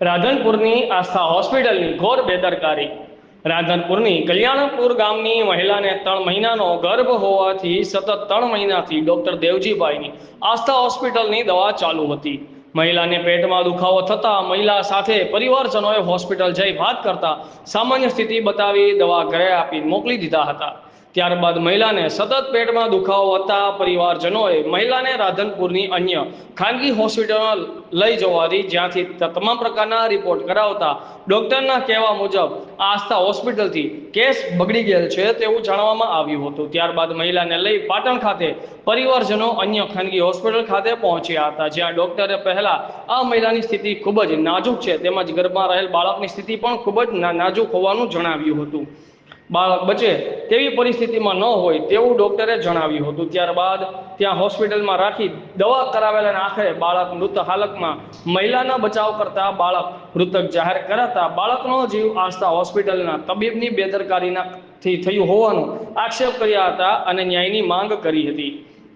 રાધનપુરની આસ્થા હોસ્પિટલની ઘોર બેદરકારી. રાધનપુરની કલ્યાણપુર ગામની મહિલાને ત્રણ મહિનાનો ગર્ભ હોવાથી સતત ત્રણ મહિનાથી ડોક્ટર દેવજીભાઈની આસ્થા હોસ્પિટલની દવા ચાલુ હતી. મહિલાને પેટમાં દુખાવો થતાં મહિલા સાથે પરિવારજનોએ હોસ્પિટલ જઈ વાત કરતા સામાન્ય સ્થિતિ બતાવી દવા ઘરે આપી મોકલી દીધા હતા. ત્યારબાદ મહિલાને સતત પેટમાં દુખાવો હતા. પરિવારજનોએ મહિલાને રાધનપુરની અન્ય ખાનગી હોસ્પિટલમાં લઈ જવાથી જ્યાંથી તમામ પ્રકારના રિપોર્ટ કરાવતા ડોક્ટરના કહેવા મુજબ આસ્થા હોસ્પિટલથી કેસ બગડી ગયેલ છે તેવું જાણવામાં આવ્યું હતું. ત્યારબાદ મહિલાને લઈ પાટણ ખાતે પરિવારજનો અન્ય ખાનગી હોસ્પિટલ ખાતે પહોંચ્યા હતા. જ્યાં ડોક્ટરે પહેલા આ મહિલાની સ્થિતિ ખૂબ જ નાજુક છે. તેમજ ગર્ભમાં રહેલ બાળકની સ્થિતિ પણ ખૂબ જ નાજુક હોવાનું જણાવ્યું હતું. બાળક બચે તેવી પરિસ્થિતિમાં ન હોય તેવું ડોક્ટરે જણાવ્યું હતું. ત્યારબાદ ત્યાં હોસ્પિટલમાં રાખી દવા કરાવેલા અને આખરે બાળક મૃત હાલતમાં મહિલાના બચાવ કરતા બાળક મૃતક જાહેર કરાતા બાળકનો જીવ આસ્થા હોસ્પિટલના તબીબની બેદરકારીના થી થયું હોવાનો આક્ષેપ કર્યા હતા અને ન્યાયની માંગ કરી હતી.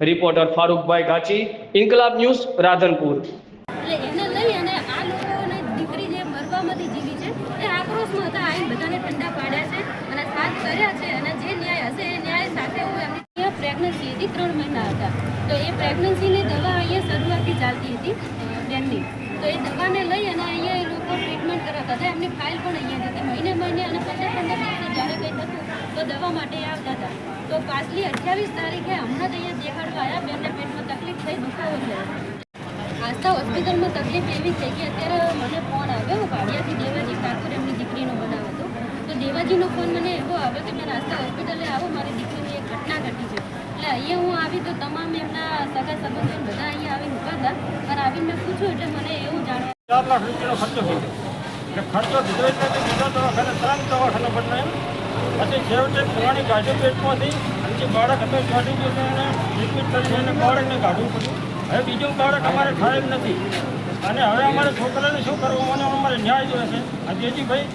રિપોર્ટર ફારૂકભાઈ ઘાચી, ઇન્કલાબ ન્યૂઝ રાધનપુર એટલે એને લઈ અને આ લોકોને દીકરી જે મરવામાંથી જીવી છે. એ આક્રોશમાં હતા આવીને બધાને ઠંડા પાડ્યા છે અને સાથ કર્યા છે અને જે ન્યાય હશે એ ન્યાય સાથે હું એમની પ્રેગ્નન્સી હતી, ત્રણ મહિના હતા. તો એ પ્રેગ્નન્સીની દવા અહીંયા શરૂઆતથી ચાલતી હતી બેનની. તો એ દવાને લઈ અને અહીંયા એ લોકો ટ્રીટમેન્ટ કરાવતા હતા. એમની ફાઇલ પણ અહીંયા હતી. મહિને મહિને અને પંદર પંદર દિવસે જ્યારે કંઈ થતું તો દવા માટે આવતા હતા. તો પાછલી અઠ્યાવીસ તારીખે હમણાં જ અહીંયા દેખાડવા આવ્યા બેનને પેટમાં તકલીફ થઈ, દુખાવો થયો. આસ્થા હોસ્પિટલમાં તકલીફ એવી થઈ કે અત્યારે મને ફોન આવ્યો, ભાડિયાથી દેવાજી ઠાકોર એમની દીકરીનો બનાવ હતો દેવાજીનો ફોન મને એવો આવ્યો કે મેં આસ્થા હોસ્પિટલે આવો, મારી દીકરીની એક ઘટના ઘટી છે. એટલે અહીંયા હું આવી તો તમામ એમના સગા સંબંધો બધા અહીંયા આવી ઊભા હતા. અને આવીને મેં પૂછ્યું એટલે મને એવું જાણવા ચાર લાખ રૂપિયાનો ખર્ચો થઈ ગયો એટલે ખર્ચો દીધો એટલે બીજા દવાખાને, ત્રણ દવાખાના બદલાય. પછી છેવટે પુરાણી ગાડી પેટમાંથી, અને જે બાળક હતો ગાડી ગયો એને ટ્રીટમેન્ટ કરીને એને બાળકને કાઢવું પડ્યું. હવે બીજું બાળક અમારે થાય નથી. અને હવે અમારે છોકરાને શું કરવું? અને અમારે ન્યાય જોઈએ છે. આ જેજીભાઈ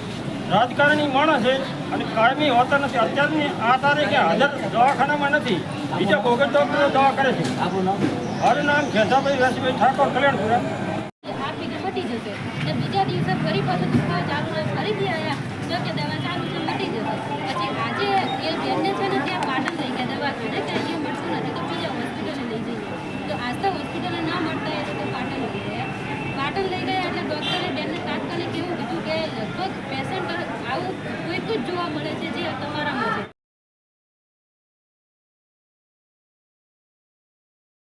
રાજકારણી માણસ છે અને કાયમી હોતા નથી અત્યારની આ તારીખે હાજર દવાખાનામાં નથી. બીજા બોગસ ડોક્ટરો દવા કરે છે. મારું નામ ઘેસાભાઈ વ્યાસીભાઈ ઠાકોર, કલ્યાણપુરા. બીજા દિવસે ફરી પાછું દુખાવો ચાલુ ફરીથી આવ્યા જો કે દવા ચાલુ છે મટી જશે. પછી